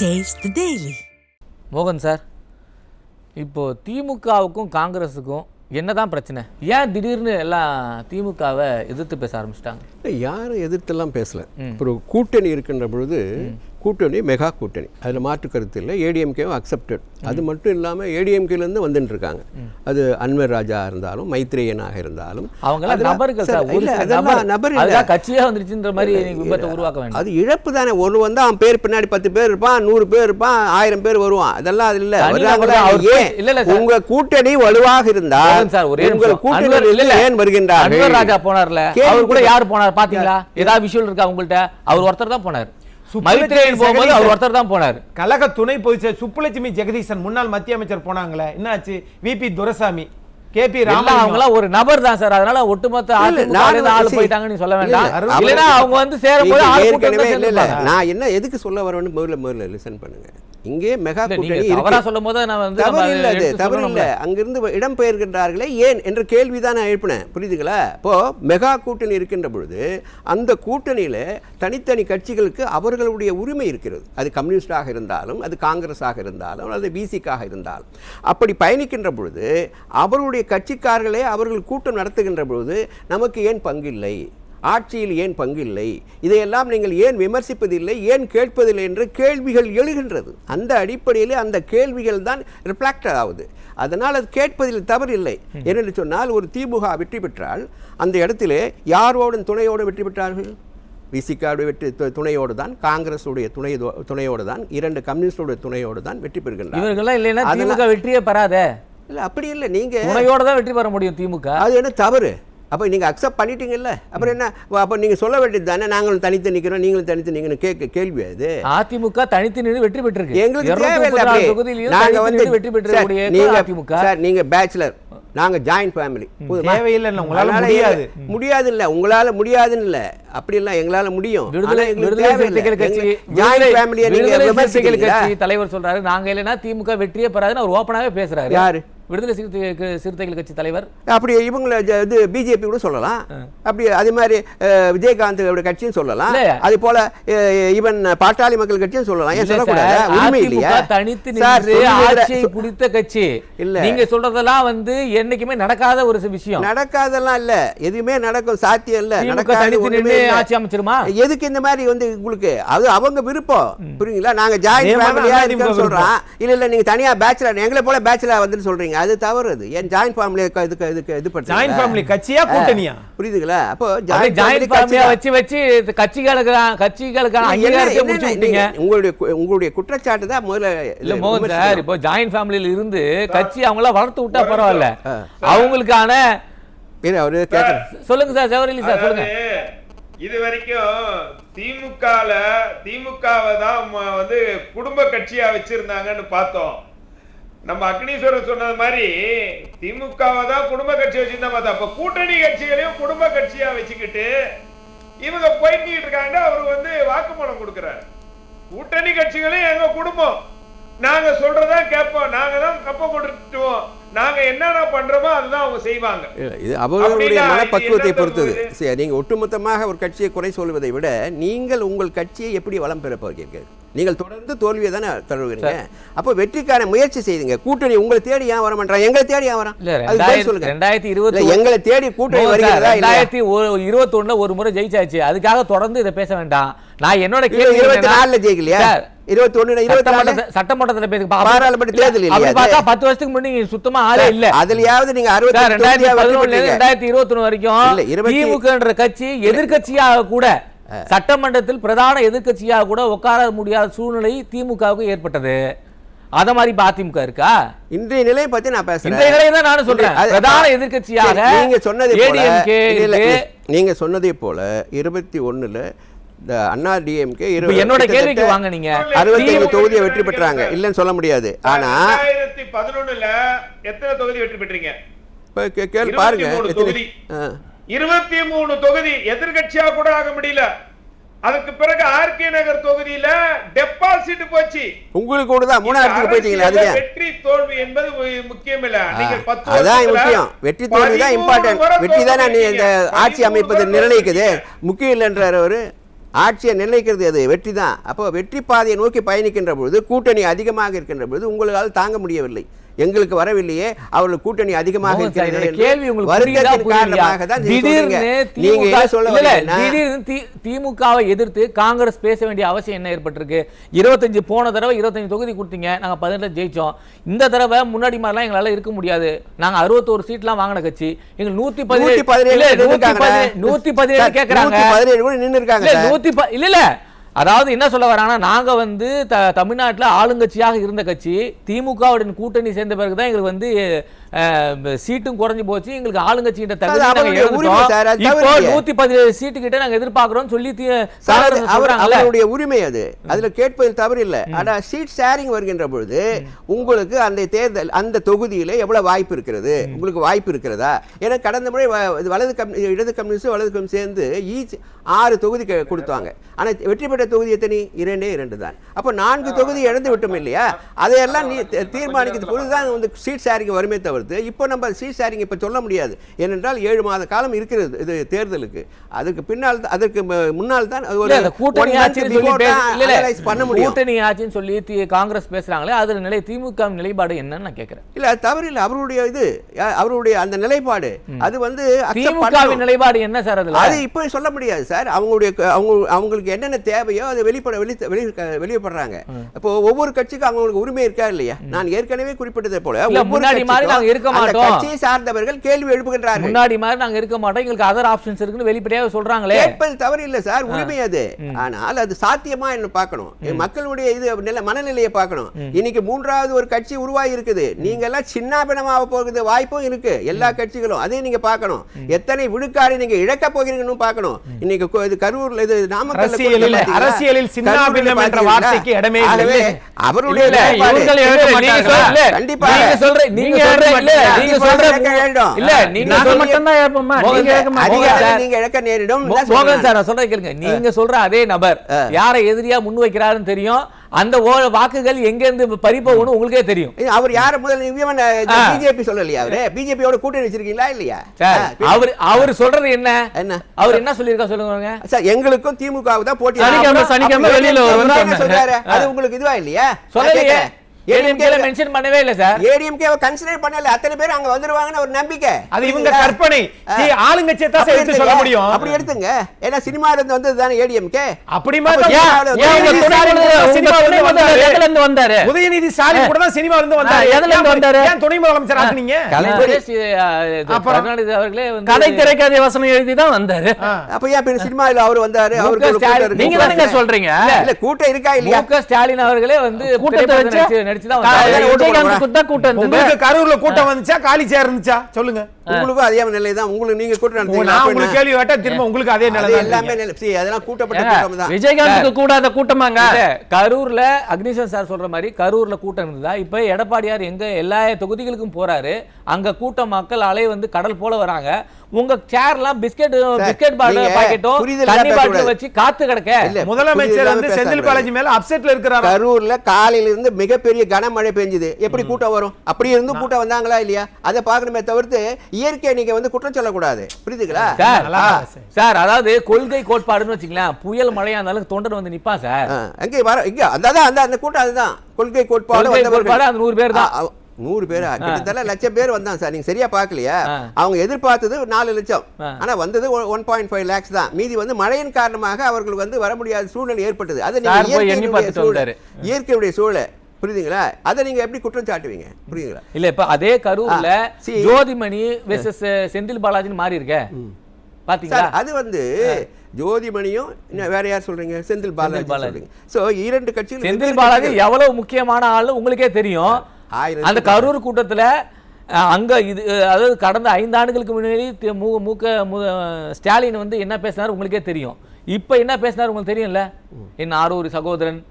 The Daily. மோகன் sir இப்போ திமுகவுக்கும் காங்கிரஸுக்கும் என்னதான் பிரச்சனை? ஏன் திடீர்னு எல்லாம் திமுகவை எதிர்த்து பேச ஆரம்பிச்சிட்டாங்க? இல்லை, யாரும் எதிர்த்தெல்லாம் பேசல. ஒரு கூட்டணி இருக்கின்ற பொழுது கூட்டணி மெகா கூட்டணி. அதில் மாற்று கருத்து இல்லை. ஏடிஎம்கேவும் அக்செப்டட் அது மட்டும் இல்லாமல் ஏடிஎம்கேலேருந்து வந்துட்டு இருக்காங்க அது அன்வர் ராஜா இருந்தாலும் மைத்ரேயனாக இருந்தாலும். ஒரு அது இழப்பு தானே. ஒன்று வந்து அவன் பேர் பின்னாடி பத்து பேர் இருப்பான் நூறு பேர் இருப்பான் ஆயிரம் பேர் வருவான். அதெல்லாம் அது இல்ல. ஏன். உங்க கூட்டணி வலுவாக இருந்தால் ஒரே இல்ல, கூட்டணி இல்ல. ஏன் வருகின்றார்கள்? அன்வர் ராஜா போனார்ல. அவர் கூட யார் போனார்? பாத்தீங்களா? ஏதாவது விஷயம் இருக்கா உங்கள்ட்ட? அவர் ஒருத்தர் தான் போனார். மைத்ரேயன் போகும்போது அவர். ஒருத்தர் தான் போனார். கழக துணை பொதுச்செயலர் சுப்புலட்சுமி ஜெகதீசன் முன்னாள் மத்திய அமைச்சர் போனாங்களே என்னாச்சு? V P Duraisamy K P Ramalingam. எல்லாம் ஒரு நபர் தான் சார். அதனால ஒட்டுமொத்த ஆளு போயிட்டாங்கன்னு சொல்ல வேண்டாம். அவங்க வந்து இல்ல, சேர்ந்துப்பாங்க. நான் என்ன எதுக்கு சொல்ல வரேன்னு முதல்ல முதல்ல லிசன் பண்ணுங்க. இங்கே மெகா கூட்டணி தவறா இல்ல. அங்கிருந்து இடம் பெயர்கின்றார்களே ஏன் என்ற கேள்வி தான் நான் எழுப்பினேன் புரியுதுங்களா? இப்போ மெகா கூட்டணி இருக்கின்ற பொழுது அந்த கூட்டணியில தனித்தனி கட்சிகளுக்கு அவர்களுடைய உரிமை இருக்கிறது. அது கம்யூனிஸ்டாக இருந்தாலும் அது காங்கிரஸாக இருந்தாலும் அது பிசிக்காக இருந்தாலும். அப்படி பயணிக்கின்ற பொழுது அவருடைய கட்சிக்காரர்களே அவர்கள் கூட்டம் நடத்துகின்ற பொழுது நமக்கு ஏன் பங்கில்லை? ஆட்சியில் ஏன் பங்கில்லை? இதையெல்லாம் நீங்கள் ஏன் விமர்சிப்பதில்லை? ஏன் கேட்பதில்லை என்ற கேள்விகள் எழுகின்றது. அந்த அடிப்படையில் அந்த கேள்விகள் தான் ரிஃப்ளாக்ட் ஆகுது. அதனால் அது கேட்பதில் தவறில்லை. ஏனென்று சொன்னால் ஒரு திமுக வெற்றி பெற்றால் அந்த இடத்திலே யாரோடும் துணையோடு வெற்றி பெற்றார்கள்? விசிகாவுடைய வெற்றி துணையோடு தான் காங்கிரஸுடைய துணை துணையோடு தான் இரண்டு கம்யூனிஸ்டோட துணையோடு தான் வெற்றி பெறுகின்றார். இவர்கள்லாம் இல்லைன்னா திமுக வெற்றியே பெறாதே? இல்லை அப்படி இல்லை. நீங்கள் துணையோட தான் வெற்றி பெற முடியும் திமுக. அது என்ன தவறு? அப்போ நீங்கள் அக்செப்ட் பண்ணிட்டீங்கல்ல. அப்புறம் என்ன? அப்போ நீங்கள் சொல்ல வேண்டியது தானே? நாங்களும் தனித்து நிற்கிறோம் நீங்களும் தனித்து நிற்கணும் கேட்க கேள்வி அது. அதிமுக தனித்து நின்று வெற்றி பெற்றிருக்கு. எங்களுக்கு 234 தேவையில்லை அப்படி. தொகுதியிலையும் நாங்க தனித்து வந்து வெற்றி பெற்றக்கூடிய நீங்க அதிமுக. சார் நீங்க பேச்சுலர் நாங்க ஜாயிண்ட் ஃபேமிலி தேவையில்லை, உங்களால முடியாது. முடியாது இல்ல உங்களால முடியாதுன்னு இல்ல. அப்படி இல்ல எங்களால முடியும். தலைவர் சொல்றாரு நாங்க இல்லைன்னா திமுக வெற்றியே பெறாதுன்னு அவர் ஓப்பனாவே பேசுறாரு. யாரு? விடுதலை சிறுத்தை சிறுத்தைகள் கட்சி தலைவர். அப்படி இவங்கள இது பிஜேபி கூட சொல்லலாம். அப்படி அதே மாதிரி விஜயகாந்த் கட்சியும் சொல்லலாம். அது போல இவன் பாட்டாளி மக்கள் கட்சியும் சொல்லலாம். ஏன் சொல்லக்கூடாது? உரிமை இல்லையா? தனித்து நின்று ஆட்சியை பிடித்த கட்சி. இல்ல. நீங்க சொல்றதெல்லாம் வந்து என்னைக்குமே நடக்காத ஒரு விஷயம். நடக்காதெல்லாம் இல்ல. எதுவுமே நடக்கும் சாத்தியம் இல்ல. நடக்காது ஒண்ணுமே. ஆட்சி அமைச்சிருமா? எதுக்கு இந்த மாதிரி வந்து உங்களுக்கு? அது அவங்க விருப்பம். புரியுங்களா நாங்க நியமனம் ஃபேமிலியா அதிமுக இருக்கோம்னு சொல்றோம். இல்ல இல்ல நீங்க தனியா பேச்சுலர் எங்களை போல பேச்சுலர் வந்துட்டு சொல்றீங்க. அது தவறு அது ஏன் ஜாயிண்ட் ஃபேமிலி இதுக்கு இதுக்கு இது ஜாயிண்ட் பண்ணுறீங்க ஃபேமிலி கட்சியா கூட்டணியா? புரியுதுங்களா? அப்போ ஜாயிண்ட் family ஃபேமிலியா வச்சு வச்சு கட்சிகளுக்கு கட்சிகளுக்கான அங்கீகாரத்தை முடிச்சு விட்டீங்க? உங்களுடைய உங்களுடைய குற்றச்சாட்டு தான் முதல்ல இல்ல மோகன் சார். இப்போ ஜாயிண்ட் ஃபேமிலியில இருந்து கட்சி அவங்கள வளர்த்து விட்டா பரவாயில்ல. அவங்களுக்கான அவரு கேட்கறேன் சொல்லுங்க சார் ஜவஹர்லி சார் சொல்லுங்க. இது வரைக்கும் திமுகல திமுகவை தான் வந்து குடும்ப கட்சியா வச்சிருந்தாங்கன்னு பார்த்தோம். நம்ம அக்னீஸ்வரர் சொன்னது மாதிரி திமுகவை தான் குடும்ப கட்சி வச்சிருந்தா பார்த்தா அப்ப கூட்டணி கட்சிகளையும் குடும்ப கட்சியா வச்சுக்கிட்டு இவங்க போயிட்டு இருக்காங்க அவர் வந்து வாக்குமூலம் கொடுக்கிறார். கூட்டணி கட்சிகளையும் எங்க குடும்பம்? நாங்க சொல்றதா கேட்போம். நாங்க தான் கப்ப கொடுத்துவோம் நாங்க என்னென்ன பண்றோமோ அதுதான் அவங்க செய்வாங்க. இது அவர்களுடைய மனப்பக்குவத்தை பொறுத்தது? சரி நீங்க ஒட்டுமொத்தமாக ஒரு கட்சியை குறை சொல்வதை விட நீங்கள் உங்கள் கட்சியை எப்படி வளம் பெற போகிறீர்கள்? நீங்கள் தொடர்ந்து தோல்வியை தானே தருவீங்க அப்போ வெற்றிக்கான முயற்சி செய்யுங்க கூட்டணி உங்களை தேடி ஏன் வர மாட்டான் எங்களை தேடி ஏன் இல்ல பதில் ரெண்டாயிரத்தி சொல்லுங்க. ரெண்டாயிரத்தி இல்ல, இருபத்தி எங்களை தேடி கூட்டணி வருகிறதா ரெண்டாயிரத்தி ஒரு- இருபத்தொன்னுல ஒரு முறை ஜெயிச்சாச்சு. அதுக்காக தொடர்ந்து இதை பேச வேண்டாம். நான் என்னோட இல்ல, கேள்வி இருபத்தி நாலுல ஜெயிக்கலையா? இருபத்தி ஒண்ணு இருபத்தி நாலு? சட்டமன்றத்துல- சட்டமன்றத்துல பேச பாராளுமன்ற தேர்தல்? பார்த்தா பத்து வருஷத்துக்கு முன்னாடி சுத்தமா ஆளே இல்ல. அதுலயாவது நீங்க அறுபத்தி ரெண்டாயிரத்தி பதினொன்னுல. ரெண்டாயிரத்தி இருபத்தி ஒண்ணு வரைக்கும் இல்ல, திமுகன்ற கட்சி எதிர்க்கட்சியாக கூட சட்டமன்றத்தில் பிரதான எதிர்க்கட்சியாக கூட உட்கார முடியாத சூழ்நிலை திமுகவுக்கு ஏற்பட்டது. அத மாதிரி இப்ப அதிமுக இருக்கா? இன்றைய நிலையை பத்தி நான் பேசுறேன். இன்றைய நிலையை தான் நானும் சொல்றேன். பிரதான எதிர்க்கட்சியாக சரி, நீங்க சொன்னதை போல. நீங்க சொன்னதை போல இருபத்தி ஒண்ணுல இந்த அண்ணா டிஎம்கே இப்ப என்னோட கேள்விக்கு வாங்க நீங்க. அறுபத்தைந்து திமுக தொகுதியை வெற்றி பெற்றாங்க. இல்லைன்னு சொல்ல முடியாது. ஆனா பதினொன்னுல எத்தனை தொகுதி வெற்றி பெற்றீங்க? இப்ப கே- கேளு இருபத்தி பாருங்க இருபத்தி மூணு தொகுதி எதிர்கட்சியா கூட ஆக முடியல. அதுக்கு பிறகு ஆர்கே நகர் தொகுதியில டெபாசிட் போச்சு. உங்களுக்கு கூட தான் மூணாயிரத்துக்கு போயிட்டீங்களா அரசியல்ல வெற்றி தோல்வி என்பது முக்கியம் இல்ல. நீங்க அதான் முக்கியம். வெற்றி தோல்வி தான் இம்பார்ட்டன்ட் வெற்றி தானே நீ இந்த. ஆட்சி அமைப்பது நிர்ணயிக்குது. முக்கியம் இல்லைன்றார் அவரு. ஆட்சியை நிர்ணயிக்கிறது அது வெற்றி தான். அப்போ வெற்றி பாதையை நோக்கி பயணிக்கின்ற பொழுது கூட்டணி அதிகமாக இருக்கின்ற பொழுது உங்களால் தாங்க முடியவில்லை. எங்களுக்கு வரவில்லையே அவர்கள் கூட்டணி அதிகமாக திமுகவை எதிர்த்து காங்கிரஸ் பேச வேண்டிய அவசியம் என்ன ஏற்பட்டிருக்கு? இருபத்தஞ்சு போன தடவை இருபத்தஞ்சு தொகுதி கொடுத்தீங்க நாங்க பதினெட்டு ஜெயிச்சோம். இந்த தடவை முன்னாடி மாதிரிலாம் எங்களால இருக்க முடியாது. நாங்க அறுபத்தோரு சீட்லாம் வாங்கின கட்சி. எங்க நூத்தி பதினேழு நூத்தி. பதினேழு கேக்குறாங்க. நூத்தி பதினேழு நின்னு இருக்காங்க இல்ல இல்ல. அதாவது என்ன சொல்ல வராங்கன்னா நாங்க வந்து த- தமிழ்நாட்டுல ஆளுங்கட்சியாக இருந்த கட்சி திமுகவுடன் கூட்டணி சேர்ந்த பிறகுதான் எங்களுக்கு வந்து சீட்டும் குறைஞ்சு போச்சு. எங்களுக்கு ஆளுங்கட்சிகிட்ட தகுதி. இப்போ. நூத்தி பதினேழு சீட்டு கிட்ட நாங்க எதிர்பார்க்கிறோம் சொல்லி. அவருடைய உரிமை அது. அதுல கேட்பதில் தவறு இல்லை ஆனா சீட் ஷேரிங் வருகின்ற பொழுது உங்களுக்கு அந்த தேர்தல் அந்த தொகுதியில எவ்வளவு வாய்ப்பு இருக்கிறது? உங்களுக்கு வாய்ப்பு இருக்கிறதா? ஏன்னா கடந்த முறை வலது கம் இடது கம்யூனிஸ்ட் வலது கம்யூனிஸ்ட் சேர்ந்து ஈச் ஆறு தொகுதி கொடுத்தாங்க. ஆனா வெற்றி பெற்ற தொகுதி எத்தனை? இரண்டே இரண்டு தான். அப்போ நான்கு தொகுதி இழந்து விட்டோம் இல்லையா? அதையெல்லாம் நீ தீர்மானிக்கிறது. பொழுது தான் வந்து சீட் ஷேரிங் வருமே தவிர்த்து இப்போ நம்ம சீட் ஷேரிங் இப்போ சொல்ல முடியாது. ஏனென்றால் ஏழு மாத காலம் இருக்கிறது இது தேர்தலுக்கு. அதுக்கு பின்னால் அதற்கு முன்னால் தான் கூட்டணி analyze பண்ண முடியும். கூட்டணி ஆட்சின்னு சொல்லி காங்கிரஸ் பேசுறாங்களே அதுல நிலை திமுக நிலைப்பாடு என்னன்னு நான் கேக்குறேன். இல்ல தவறு இல்ல அவருடைய இது அவருடைய அந்த நிலைப்பாடு. அது வந்து நிலைப்பாடு என்ன சார் அது இப்போ சொல்ல முடியாது சார். அவங்களுடைய அவங்க அவங்களுக்கு என்னென்ன தேவையோ அதை வெளிப்பட வெளி வெளி வெளியப்படுறாங்க இப்போ ஒவ்வொரு கட்சிக்கும் அவங்களுக்கு உரிமை இருக்கா இல்லையா? நான் ஏற்கனவே குறிப்பிட்டதை போல முன்னாடி மாதிரி நாங்க இருக்க மாட்டோம். கட்சியை சார்ந்தவர்கள் கேள்வி எழுப்புகின்றார்கள். முன்னாடி மாதிரி நாங்க இருக்க மாட்டோம். எங்களுக்கு அதர் ஆப்ஷன்ஸ் இருக்குன்னு வெளிப்படையாக சொல்றாங்களே. கேட்பது தவறு இல்ல சார் உரிமை அது. ஆனால் அது சாத்தியமா என்ன பார்க்கணும். மக்களுடைய இது நில மனநிலையை பார்க்கணும். இன்னைக்கு மூன்றாவது ஒரு கட்சி உருவாகி இருக்குது. நீங்க எல்லாம் சின்னாபினமாக போகிறது வாய்ப்பும் இருக்கு. எல்லா கட்சிகளும் அதையும் நீங்க பார்க்கணும். எத்தனை விழுக்காடு நீங்க இழக்க போகிறீங்கன்னு பார்க்கணும். இன்னைக்கு இது கரூர்ல இது நாமக்கல்ல அரசியலில் சின்னாபின்னம் என்ற? வார்த்தைக்கு இடமே இல்லை. அவருடைய? நீங்க கண்டிப்பா சொல்ற நீங்க நீங்க சொல்ற இல்ல. நீங்க சொல்ற வேண்டும். இல்ல நீங்க இழக்க நேரிடும் மோகன். சார் நான் சொல்றேன் கேளுங்க நீங்க சொல்ற அதே நபர் யாரை எதிரியா முன் வைக்கிறாருன்னு தெரியும் அந்த வாக்குகள் எங்க இருந்து பறிப்போகணும் உங்களுக்கே தெரியும் அவர் யார ஆ. பிஜேபி சொல்லலையா அவரு பிஜேபியோட கூட்டணி வச்சிருக்கீங்களா இல்லையா அவர் அவர் சொல்றது என்ன என்ன? அவர் என்ன சொல்லியிருக்கா சொல்லுங்க சார் எங்களுக்கும் திமுகவுக்கு தான் போட்டி சனிக்கிழமை, வெளியில சொல்றாரு. அது உங்களுக்கு இதுவா இல்லையா? சொல்லலையே. ஏடிஎம்கேல மென்ஷன் பண்ணவே இல்ல சார் ஏடிஎம்கே கன்சிடர் பண்ணல. அத்தனை பேர் அங்க வந்துருவாங்கன்னு ஒரு நம்பிக்கை. அது இவங்க? கற்பனை. ஆ. தி- ஆளுங்கட்சியை தான் அப்படி எடுத்து சொல்ல. முடியும். அப்படி எடுத்துங்க. ஏன்னா சினிமால இருந்து வந்தது தானே ஏடிஎம்கே அப்படி மாதிரி தான் உதயநிதி கூட சினிமாவுல துணை இருந்து வந்தாரு. எதுல இருந்து வந்தாரு? உதயநிதி ஸ்டாலின் கூட தான் சினிமால இருந்து வந்தாரு. ஆ, எதுல இருந்து ஏன் வந்தாரு? ஏன் துணை முதலமைச்சர் ஆக்குனீங்க? கலைஞரே. சி- அஹ், இது அப்புறம்? கருணாநிதி அவர்களே வந்து கதை திரைக்கதை வசனம் எழுதி தான் வந்தாரு. அப்ப ஏன் பின்ன சினிமால அவர் வந்தாரு? அவருக்கு. நீங்க தானங்க சொல்றீங்க? இல்ல கூட்டம் இருக்கா இல்லையா? ஸ்டாலின் அவர்களே வந்து கூட்டத்தை வச்சு? நடிச்சு-. விஜயகாந்த் கூட்டம் கூட்டம் உங்களுக்கு கரூர்ல கூட்டம் வந்துச்சா? காலி சேர் இருந்துச்சா? சொல்லுங்க. உங்களுக்கும் அதே நிலை தான் உங்களுக்கு நீங்க கூட்டம் என்ன? கேள்வி கேட்டா திரும்ப உங்களுக்கு அதே நிலை எல்லாமே அதெல்லாம் கூட்டப்பட்ட கூட்டம் தான். விஜயகாந்துக்கு கூடாத கூட்டமாங்க. கரூர்ல அக்னிசன் சார் சொல்ற மாதிரி கரூர்ல கூட்டம் இருந்ததா? இப்ப எடப்பாடியார் எங்க எல்லா தொகுதிகளுக்கும் போறாரு. அங்க கூட்டம் மக்கள் அலை வந்து கடல் போல வராங்க. உங்க சேர்லாம் பிஸ்கெட் பிஸ்கெட் இல்லாம தண்ணி பாட்டில். வச்சு காத்து கிடக்க. முதலமைச்சர் வந்து செந்தில். பாலாஜி மேல அப்செட்ல இருக்கிறாரு? கரூர்ல காலையில இருந்து மிகப்பெரிய கனமழை பெஞ்சது. எப்படி கூட்டம் வரும்? அப்படி இருந்தும் கூட்டம் வந்தாங்களா இல்லையா? அதை பார்க்கணுமே தவிர்த்து இயற்கையை நீங்க வந்து குற்றம் சொல்லக்கூடாது. புரியுதுங்களா? Sir sir. சார் அதாவது கொள்கை கோட்பாடுன்னு வச்சுக்கலாம் புயல் மழையா இருந்தாலும் தொண்டர் வந்து நிப்பான் சார். ஆ, அங்கே வர இங்க அதான் அந்த அந்த கூட்டம் அதுதான். கொள்கை கோட்பாடு அந்த நூறு பேர் தான். நூறு பேரா? கிட்டத்தட்ட லட்சம் பேர் வந்தாங்க சார். நீங்க சரியா பார்க்கலையா? ஆ. அவங்க எதிர்பார்த்தது நாலு லட்சம். ஆனா வந்தது ஒன் பாயிண்ட் ஃபைவ் லேக்ஸ் தான். மீதி வந்து மழையின் காரணமாக அவர்களுக்கு வந்து வர முடியாத சூழ்நிலை ஏற்பட்டது. அது நீங்க சார் போய் எண்ணி இயற்கையினுடைய பார்த்துட்டு சூழல். இயற்கையுடைய சூழல். புரியுதுங்களா? அதை நீங்க எப்படி குற்றம் சாட்டுவீங்க? புரியுதுங்களா? இல்ல இப்ப அதே கரூர்ல. ஜோதிமணி வெர்சஸ் செந்தில் பாலாஜின்னு மாறி இருக்க. பாத்தீங்களா? அது வந்து ஜோதிமணியும் இன்னும் வேற யார் சொல்றீங்க? செந்தில் பாலாஜி பாலாஜி. சொல்றீங்க. சோ இரண்டு கட்சிகள் செந்தில் பாலாஜி. எவ்வளவு முக்கியமான ஆளு உங்களுக்கே தெரியும். அந்த கரூர் கூட்டத்துல அங்க இது அதாவது கடந்த ஐந்து ஆண்டுகளுக்கு முன்னாடி தி- மு முக மு- ஸ்டாலின் வந்து என்ன பேசினார் உங்களுக்கே தெரியும். இப்ப என்ன பேசினார் உங்களுக்கு தெரியும்ல? என் ஆரூர் சகோதரன்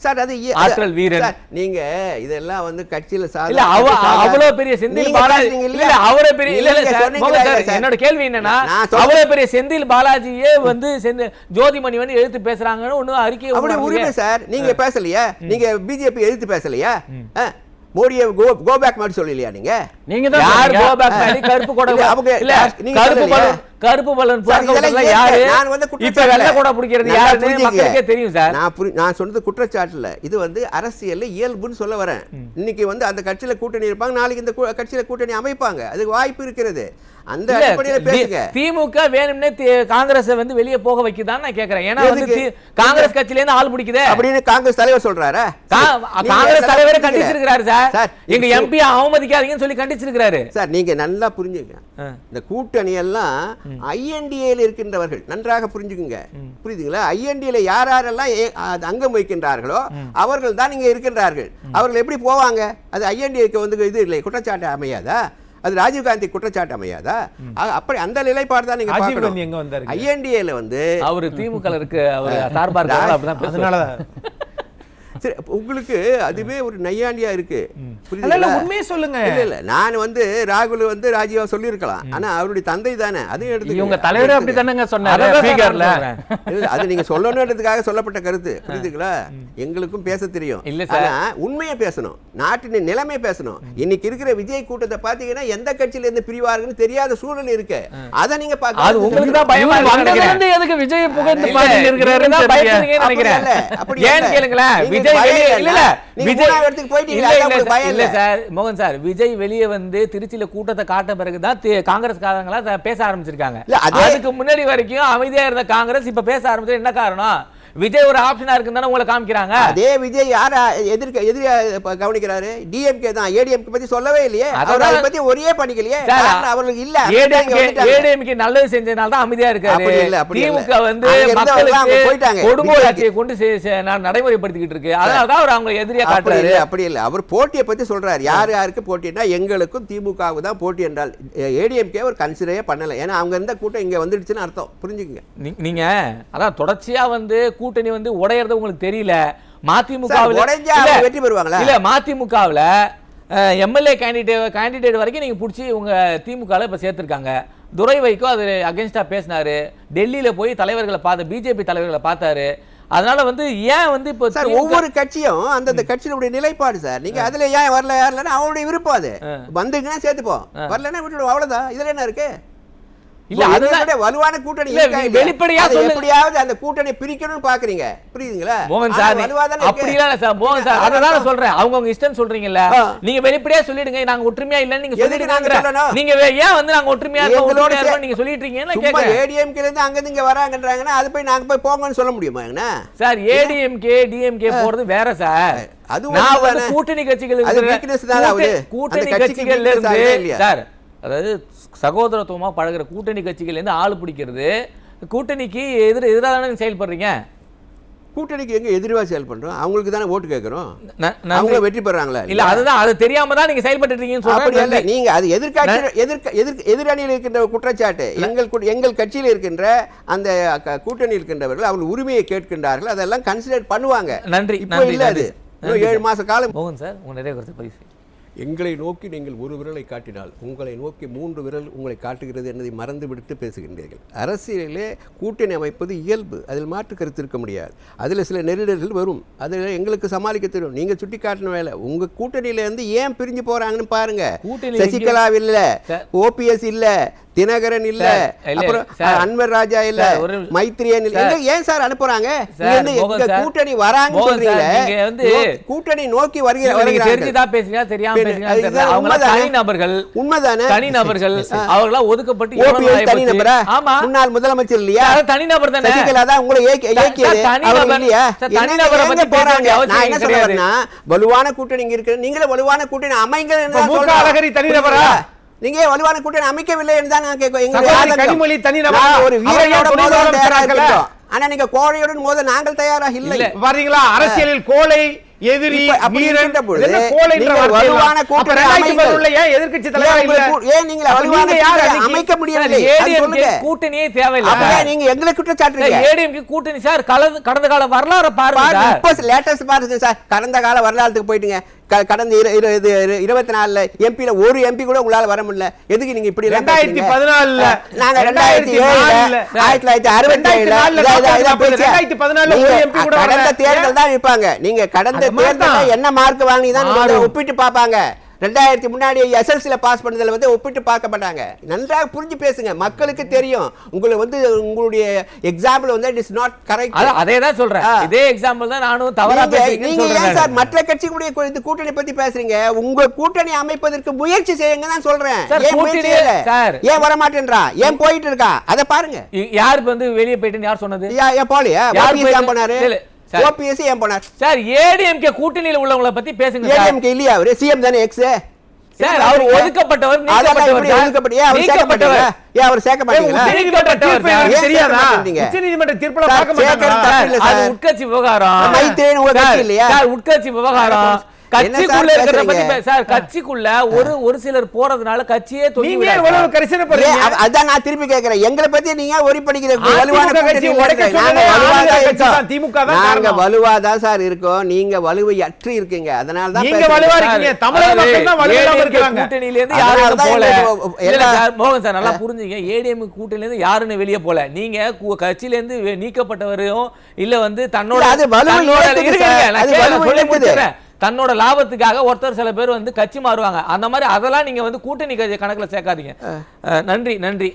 சார் அது ஆற்றல் வீரன். சார், நீங்க இதெல்லாம் வந்து கட்சியில சாதா- இல்ல அவ்வளவு பெரிய செந்தில் பாலாஜி இல்ல அவரே பெரிய இல்ல இல்ல? என்னோட கேள்வி என்னன்னா. அவ்வளவு பெரிய செந்தில் பாலாஜியே வந்து ஜோதிமணி வந்து எழுத்து பேசுறாங்கன்னு ஒண்ணு அறிக்கை அப்படி உரிமை. சார் நீங்க பேசலையா நீங்க பிஜேபி எதிர்த்து பேசலையா? மோடியை கோ கோ பேக் மாதிரி சொல்லலையா நீங்க நீங்க தான் யார் கருப்பு கொடை இல்ல, அவங்க இல்ல நீங்க கருப்பு கருப்பு பலன். யாரு? நான் வந்து இப்ப வெள்ளை கூட. பிடிக்கிறது யாருன்னு. மக்களுக்கே தெரியும் சார். நான் புரி- நான் சொன்னது குற்றச்சாட்டு இல்ல இது வந்து அரசியல்ல இயல்புன்னு சொல்ல வரேன். இன்னைக்கு வந்து அந்த கட்சியில கூட்டணி இருப்பாங்க. நாளைக்கு இந்த கட்சியில கூட்டணி அமைப்பாங்க. அதுக்கு வாய்ப்பு இருக்கிறது. அந்த திமுக வேணும்னே காங்கிரஸை வந்து வெளியே போக வைக்குதான்னு நான் கேக்குறேன். ஏன்னா வந்து காங்கிரஸ் கட்சியில இருந்து ஆள் பிடிக்குதே. அப்படின்னு காங்கிரஸ் தலைவர் சொல்றாரா? காங்கிரஸ் தலைவரே. கண்டிச்சிருக்கிறாரு சார். எங்க எம்பி அவமதிக்காதீங்கன்னு சொல்லி கண்டிச்சிருக்கிறாரு. சார் நீங்க நல்லா புரிஞ்சுங்க. இந்த கூட்டணி எல்லாம் ஐஎன்டிஏல இருக்கின்றவர்கள் நன்றாக புரிஞ்சுக்குங்க. புரியுதுங்களா? ஐஎன்டிஏல யார் யாரெல்லாம் அங்கம் வைக்கின்றார்களோ அவர்கள் தான் இங்க இருக்கின்றார்கள். அவர்கள் எப்படி போவாங்க? அது ஐஎன்டிஏக்கு வந்து இது இல்லை குற்றச்சாட்டு அமையாதா? அது ராஜீவ்காந்தி குற்றச்சாட்டு அமையாதா? அப்படி அந்த நிலைப்பாடு தான் நீங்க ராஜீவ் பார்க்கணும். காந்தி எங்க வந்தாரு? ஐஎன்டிஏல வந்து அவரு திமுக இருக்கு அவர் சார்பா இருக்காரு அப்படிதான் பேசுவாரு. அதனாலதான். சரி உங்களுக்கு அதுவே ஒரு நையாண்டியா இருக்கு. உண்மையை சொல்லுங்க. இல்ல இல்ல நான் வந்து ராகுல் வந்து ராஜீவா சொல்லியிருக்கலாம். ஆனா அவருடைய தந்தை தானே அதையும் எடுத்து இவங்க தலைவரே அப்படி தானங்க சொன்னாரு ஸ்பீக்கர்ல. இல்ல, அது நீங்க சொல்லணுன்றதுக்காக சொல்லப்பட்ட கருத்து. புரியுதுங்களா? எங்களுக்கும் பேச தெரியும். இல்ல சார். உண்மையை பேசணும். நாட்டின் நிலைமை பேசணும். இன்னைக்கு இருக்கிற விஜய் கூட்டத்தை பாத்தீங்கன்னா எந்த கட்சியில இருந்து பிரிவாருன்னு தெரியாத சூழல் இருக்கு. அதை நீங்க பாக்க அது உங்களுக்கு தான் பயமா எதுக்கு விஜய் புகழ்ந்து பாத்துட்டு அப்படி நினைக்கிறேன். அப்படி இல்ல. கேளுங்களேன் மோகன் சார் விஜய் வெளியே வந்து திருச்சியில கூட்டத்தை காட்ட பிறகுதான் காங்கிரஸ்காரங்களா த- பேச ஆரம்பிச்சிருக்காங்க. அதுக்கு முன்னாடி வரைக்கும் அமைதியா இருந்த காங்கிரஸ் இப்ப பேச ஆரம்பிச்சது என்ன காரணம்? விஜய் ஒரு ஆப்ஷனா இருக்குன்னு தானே உங்களை காமிக்கிறாங்க? அதே விஜய் யார எதிர்க்க எதிர கவனிக்கிறாரு? டிஎம்கே தான். ஏடிஎம்கே பத்தி சொல்லவே இல்லையே. அவர் அதை பத்தி ஒரே பண்ணிக்கலையே அவர்களுக்கு இல்ல. ஏடிஎம்கே நல்லது செஞ்சதுனால தான் அமைதியா இருக்காரு. இல்ல. திமுக வந்து மக்களுக்கு போயிட்டாங்க. விஜய்க்கு. ஆட்சியை கொண்டு நடைமுறைப்படுத்திக்கிட்டு இருக்கு அதனால தான் அவர் அவங்க எதிரியா காட்டுறாரு. அப்படி இல்ல. அவர் போட்டியை பத்தி சொல்றாரு. யார் யாருக்கு போட்டினா எங்களுக்கும் திமுகவுக்கு தான் போட்டி என்றால் ஏடிஎம்கே ஒரு கன்சிடரே பண்ணல. ஏன்னா அவங்க இருந்த கூட்டம் இங்க வந்துடுச்சுன்னு அர்த்தம். புரிஞ்சுக்கங்க. நீங்க அதான் தொடர்ச்சியா வந்து கூட்டணி வந்து உடையறது உங்களுக்கு தெரியல. மதிமுகவில் வெற்றி பெறுவாங்களா? இல்ல மதிமுகவில் எம்எல்ஏ கேண்டிடேட் கேண்டிடேட் வரைக்கும் நீங்க பிடிச்சி உங்க திமுகவில் இப்ப சேர்த்திருக்காங்க. துரை வைகோ அது அகேன்ஸ்டா பேசினாரு. டெல்லியில போய் தலைவர்களை பார்த்த பிஜேபி தலைவர்களை பார்த்தாரு. அதனால வந்து ஏன் வந்து இப்போ சார் ஒவ்வொரு கட்சியும் அந்தந்த கட்சியினுடைய நிலைப்பாடு சார். நீங்க அதுல ஏன் வரல யாரலன்னா அவருடைய விருப்பம் அது. வந்தீங்கன்னா சேர்த்துப்போம். வரலன்னா விட்டுடுவோம். அவ்வளவுதான். இதுல என்ன இருக்கு? இல்ல, அதுதான்- வலுவான கூட்டணி? வெளிப்படையா. எப்படியாவது அந்த கூட்டணி பிரிக்கணும்னு பாக்குறீங்க புரியுதுங்களா மோகன் சார். அப்படிலாம் சார் மோகன் சார் அதான் அதை தான் சொல்றேன் அவங்க உங்க இஷ்டம் சொல்றீங்கல்ல. நீங்க வெளிப்படையா சொல்லிடுங்க நாங்க ஒற்றுமையா இல்லன்னு நீங்க சொல்லிடுங்க? நீங்க ஏன் வந்து நாங்க ஒற்றுமையா இருக்கோம் நீங்க சொல்லிட்டு இருக்கீங்கன்னு கேட்கறேன் ஏடிஎம்கே இருந்து அங்க இருந்து இங்க வராங்கன்றாங்கன்னா அது போய் நாங்க போய் போங்கன்னு சொல்ல முடியுமா என்ன சார் ஏடிஎம்கே டிஎம்கே போறது வேற சார் அது நான். கூட்டணி கட்சிகள்? கூட்டணி weakness இருந்து? சார் அதாவது சகோதரத்துவமா பழகுற கூட்டணி கட்சிகள்ல இருந்து ஆள் பிடிக்கிறது. கூட்டணிக்கு எதிர எதிராக தானே செயல்படுறீங்க? கூட்டணிக்கு எங்க எதிர்வா செயல் பண்றோம் அவங்களுக்கு தானே ஓட்டு கேட்கறோம். அவங்க வெற்றி பெறாங்களா இல்ல? அதுதான் அது தெரியாம தான் நீங்க செயல்பட்டு இருக்கீங்கன்னு அப்படி அல்ல. சொல்றேன் நீங்க அது எதிர்காட்சி எதிர்க்க எதிர் எதிரணியில் இருக்கின்ற குற்றச்சாட்டு எங்கள் எங்கள் கட்சியில் இருக்கின்ற அந்த கூட்டணியில் இருக்கின்றவர்கள் அவர்கள் உரிமையை கேட்கின்றார்கள். அதெல்லாம் கன்சிடர் பண்ணுவாங்க. நன்றி இப்போ இல்ல அது. ஏழு மாச காலம். மோகன் சார் உங்க நிறைய கருத்து பதிவு. எங்களை நோக்கி நீங்கள் ஒரு விரலை காட்டினால் உங்களை நோக்கி மூன்று விரல் உங்களை காட்டுகிறது என்பதை மறந்து விடுத்து பேசுகின்றீர்கள் அரசியலிலே கூட்டணி அமைப்பது இயல்பு அதில் மாற்று கருத்து இருக்க முடியாது அதில் சில நெருடல்கள் வரும் அதில் எங்களுக்கு சமாளிக்க தெரியும் நீங்கள் சுட்டி காட்டின வேலை உங்கள் கூட்டணியிலேருந்து ஏன் பிரிஞ்சு போகிறாங்கன்னு பாருங்க கூட்டணி சசிகலா இல்ல. ஓபிஎஸ் இல்ல தினகரன் இல்ல அப்புறம். அன்வர் ராஜா இல்ல. மைத்ரியன் இல்ல ஏன் சார் அனுப்புறாங்க. கூட்டணி நோ- கூட்டணி நோக்கி வருகிற நீங்க வருகிறார்கள் தெரிஞ்சுதான் பேசுறீங்க தெரியாம நபர்கள் உண்மைதானே? அவர்களா ஒதுக்கப்பட்டு ஓபிஎஸ் ஆமா. முன்னாள் முதலமைச்சர் இல்லையா? தனி? சசிகலா தான் உங்களை ஏக்கியது. இல்லையா? பத்தி போறாங்க? நான் என்ன வலுவான கூட்டணி இங்க இருக்கு. நீங்களே வலுவான கூட்டணி அமைங்க அழகிரி தனி நபரா? நீங்க வலுவான கூட்டணி அமைக்கவில்லை என்று தான் நான். கனிமொழி ஒரு அவரை ஏன் வீரனோட துணை மோத முதலமைச்சர் தயாராக ஆக்கல? இருக்கின்றோம். ஆனா நீங்க கோழையுடன் மோத நாங்கள் தயாராக இல்லை. இல்ல. பாத்தீங்களா அரசியலில் கோலை எதிரி இப்ப அப்படி வீரன் இருக்கின்ற பொழுது இது என்ன கோலைன்ற நீங்கள் வார்த்தை எல்லாம்? வலுவான அப்ப கூட்டணி 2010 அமைங்கள். ல ஏன் எதிர்க்கட்சி ஏன் தலைவரா? அமைக்க முடியவில்லை கூட்டணியே தேவையில்லை நீங்க எங்களுக்கு குற்றச்சாட்டுறீங்க ஏடிஎம்கே கூட்டணி சார் கடந்த கால வரலாறு பாருங்க லேட்டஸ்ட் பாருங்க சார் கடந்த கால வரலாற்றுக்கு போயிட்டுங்க கடந்த இருபத்தி நாலுல எம்பில ஒரு எம்பி கூட உங்களால வர முடியல எதுக்கு நீங்க இப்படி ரெண்டாயிரத்தி? பதினாலுல, நாங்க ரெண்டாயிரத்தி ஏழுல ஆயிரத்தி தொள்ளாயிரத்தி அறுபத்தி ஏழுல கடந்த. தேர்தல் தான் இருப்பாங்க நீங்க கடந்த தான். என்ன மார்க் வாங்கி தான். ஒப்பிட்டு பாப்பாங்க ரெண்டாயிரத்தி முன்னாடி எஸ்எல்சியில் பாஸ் பண்ணதில் வந்து ஒப்பிட்டு பார்க்க மாட்டாங்க. நன்றாக புரிஞ்சு பேசுங்க. மக்களுக்கு தெரியும். உங்களுக்கு வந்து உங்களுடைய எக்ஸாம்பிள் வந்து இட் இஸ் நாட் கரெக்ட் அதே தான் சொல்றேன். ஆ. இதே எக்ஸாம்பிள் தான் நானும் தவறா நீங்க ஏன் சார் மற்ற கட்சிகளுடைய இந்த கூட்டணி பத்தி பேசுறீங்க? உங்க கூட்டணி அமைப்பதற்கு முயற்சி செய்யுங்க தான் சொல்றேன். சார், ஏன் முயற்சி கூட்டணி- செய்யல? சார். ஏன் வர மாட்டேன்றா ஏன் போயிட்டு இருக்கா? அதை பாருங்க. இ- யார் இப்ப வந்து வெளியே போயிட்டுன்னு யார் சொன்னது? யா- ஏன் போலியா யார் ஓபிஎஸ் ஓபிஎஸ் ஏன் போனார்? சார் ஏடிஎம்கே கூட்டணியில உள்ளவங்கள பத்தி பேசுங்க சார். ஏடிஎம்கே இல்லையா அவரு? சிஎம் தானே எக்ஸ் சார் அவர் ஒதுக்கப்பட்டவர் நீக்கப்பட்டவர் நீக்கப்பட்டவர். ஏன் அவர் சேர்க்க மாட்டீங்களா? உச்சநீதிமன்ற தீர்ப்பு சார். எனக்கு ஏன் தெரியாதா? உச்சநீதிமன்ற தீர்ப்புல பார்க்க இல்ல அது சார். உட்கட்சி விவகாரம். இல்லையா? சார் உட்கட்சி விவகாரம். கட்சிக்குள்ள இருக்கிறத பத்தி சார் கட்சிக்குள்ள ஒரு ஒரு சிலர் போறதுனால கட்சியே நீங்க எவ்வளவு. கரிசனை ஏன் பண்றீங்க அத- அதான் நான் திருப்பி கேக்குறேன். எங்களை பத்தி நீங்க ஒரி அதிமுக வலுவான கட்சி உடைக்க நாங்க தான். திமுக தான் நாங்க சார் இருக்கோம். நீங்க வலுவை அற்று இருக்கீங்க. அதனால தான் நீங்க. வலுவா இருக்கீங்க. தமிழக மக்கள் தான் கூட்டணியில இருந்து யாரும் தான் போல இல்ல மோகன் சார் நல்லா புரிஞ்சுங்க. ஏடிஎம் கூட்டணியில இருந்து யாருன்னு வெளியே போல நீங்க கட்சியில இருந்து நீக்கப்பட்டவரையும் இல்ல வந்து தன்னோட அது வலுவை வலுவை. தன்னோட லாபத்துக்காக ஒருத்தர் சில பேர் வந்து கட்சி மாறுவாங்க. அந்த மாதிரி அதெல்லாம் நீங்க வந்து கூட்டணி கணக்குல சேர்க்காதீங்க. நன்றி நன்றி.